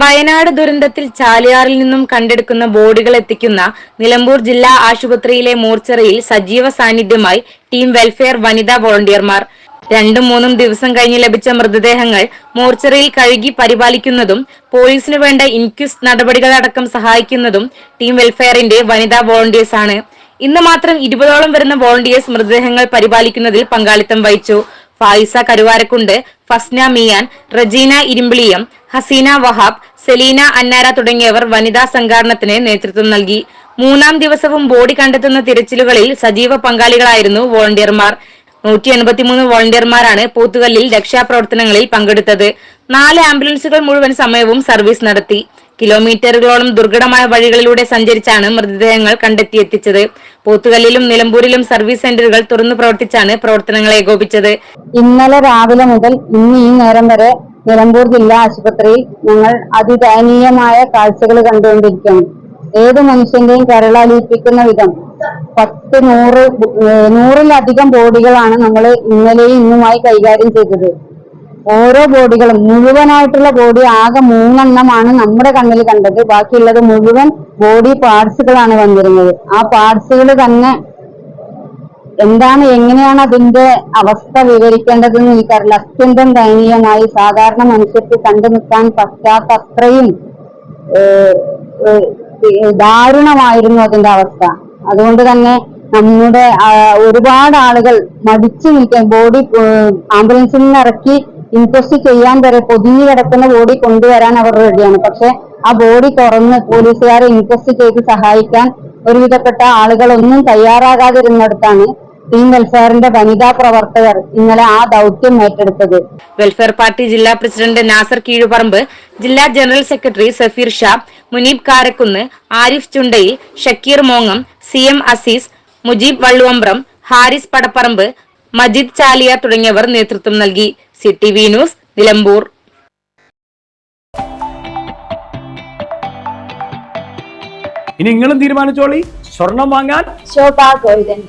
വയനാട് ദുരന്തത്തിൽ ചാലിയാറിൽ നിന്നും കണ്ടെടുക്കുന്ന ബോഡികൾ എത്തിക്കുന്ന നിലമ്പൂർ ജില്ലാ ആശുപത്രിയിലെ മോർച്ചറിയിൽ സജീവ സാന്നിധ്യമായി ടീം വെൽഫെയർ വനിതാ വോളണ്ടിയർമാർ. രണ്ടും മൂന്നും ദിവസം കഴിഞ്ഞ് ലഭിച്ച മൃതദേഹങ്ങൾ മോർച്ചറിയിൽ കഴുകി പരിപാലിക്കുന്നതും പോലീസിന് വേണ്ട ഇൻക്വസ്റ്റ് നടപടികളടക്കം സഹായിക്കുന്നതും ടീം വെൽഫെയറിന്റെ വനിതാ വോളണ്ടിയേഴ്സ് ആണ്. ഇന്ന് മാത്രം ഇരുപതോളം വരുന്ന വോളണ്ടിയേഴ്സ് മൃതദേഹങ്ങൾ പരിപാലിക്കുന്നതിൽ പങ്കാളിത്തം വഹിച്ചു. ഫായിസ കരുവാരക്കുണ്ട് ഫസ്ന മിയാൻ റജീന ഇരുമ്പിളിയം ഹസീന വഹാബ് സെലീന അന്നാര തുടങ്ങിയവർ വനിതാ സംഘാടനത്തിന് നേതൃത്വം നൽകി. മൂന്നാം ദിവസവും ബോഡി കണ്ടെത്തുന്ന തിരച്ചിലുകളിൽ സജീവ പങ്കാളികളായിരുന്നു വോളണ്ടിയർമാർ. നൂറ്റി എൺപത്തിമൂന്ന് വോളണ്ടിയർമാരാണ് പോത്തുകല്ലിൽ രക്ഷാപ്രവർത്തനങ്ങളിൽ പങ്കെടുത്തത്. നാല് ആംബുലൻസുകൾ മുഴുവൻ സമയവും സർവീസ് നടത്തി. കിലോമീറ്ററുകളോളം ദുർഘടമായ വഴികളിലൂടെ സഞ്ചരിച്ചാണ് മൃതദേഹങ്ങൾ കണ്ടെത്തിയെത്തിച്ചത്. പോത്തുകല്ലിലും നിലമ്പൂരിലും സർവീസ് സെന്ററുകൾ തുറന്നു പ്രവർത്തിച്ചാണ് പ്രവർത്തനങ്ങൾ ഏകോപിച്ചത് ഇന്നലെ രാവിലെ മുതൽ ഇന്ന് ഈ നേരം വരെ നിലമ്പൂർ ജില്ലാ ആശുപത്രിയിൽ ഞങ്ങൾ അതിദയനീയമായ കാഴ്ചകൾ കണ്ടുകൊണ്ടിരിക്കുകയാണ് ഏത് മനുഷ്യന്റെയും കരളലിയിപ്പിക്കുന്ന വിധം പത്ത് നൂറ് നൂറിലധികം ബോഡികളാണ് നമ്മൾ ഇന്നലെയും ഇന്നുമായി കൈകാര്യം ചെയ്തത്. ഓരോ ബോഡികളും മുഴുവനായിട്ടുള്ള ബോഡി ആകെ മൂന്നെണ്ണമാണ് നമ്മുടെ കണ്ണിൽ കണ്ടത്. ബാക്കിയുള്ളത് മുഴുവൻ ബോഡി പാർട്സുകളാണ് വന്നിരുന്നത്. ആ പാർട്സുകൾ തന്നെ എന്താണ് എങ്ങനെയാണ് അതിന്റെ അവസ്ഥ വിവരിക്കേണ്ടതെന്ന് എനിക്കറിയില്ല അത്യന്തം ദയനീയമായി സാധാരണ മനുഷ്യർക്ക് കണ്ടു നിൽക്കാൻ പറ്റാത്ത അത്രയും ദാരുണമായിരുന്നു അതിന്റെ അവസ്ഥ. അതുകൊണ്ട് തന്നെ നമ്മുടെ ഒരുപാട് ആളുകൾ മടിച്ചു നിൽക്കാൻ ബോഡി ആംബുലൻസിൽ നിന്ന് ഇറക്കി ഇൻക്വസ്റ്റ് ചെയ്യാൻ വരെ പൊതിഞ്ഞു കിടക്കുന്ന ബോഡി കൊണ്ടുവരാൻ അവർ റെഡിയാണ്. പക്ഷെ ആ ബോഡി തുറന്ന് പോലീസുകാരെ ഇൻക്വസ്റ്റ് ചെയ്ത് സഹായിക്കാൻ ഒരുവിധപ്പെട്ട ആളുകൾ ഒന്നും തയ്യാറാകാതിരുന്നിടത്താണ് ടീം വെൽഫെയറിന്റെ വനിതാ പ്രവർത്തകർ ഇന്നലെ ആ ദൗത്യം ഏറ്റെടുത്തത്. വെൽഫെയർ പാർട്ടി ജില്ലാ പ്രസിഡന്റ് നാസർ കീഴുപറമ്പ് ജില്ലാ ജനറൽ സെക്രട്ടറി സഫീർ ഷാ മുനീബ് കാരക്കുന്ന് ആരിഫ് ചുണ്ടയിൽ ഷക്കീർ മോങ്ങം സി എം അസീസ് മുജീബ് വള്ളുവമ്പ്രം ഹാരിസ് പടപ്പറമ്പ് മജിദ് ചാലിയ തുടങ്ങിയവർ നേതൃത്വം നൽകി. City V news Nilambur. ഇനി നിങ്ങളും തീരുമാനിച്ചോളി. സ്വർണം വാങ്ങാൻ Sobha golden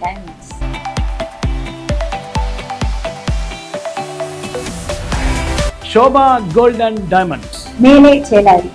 Sobha gold and diamonds. మేలే చేయాలి.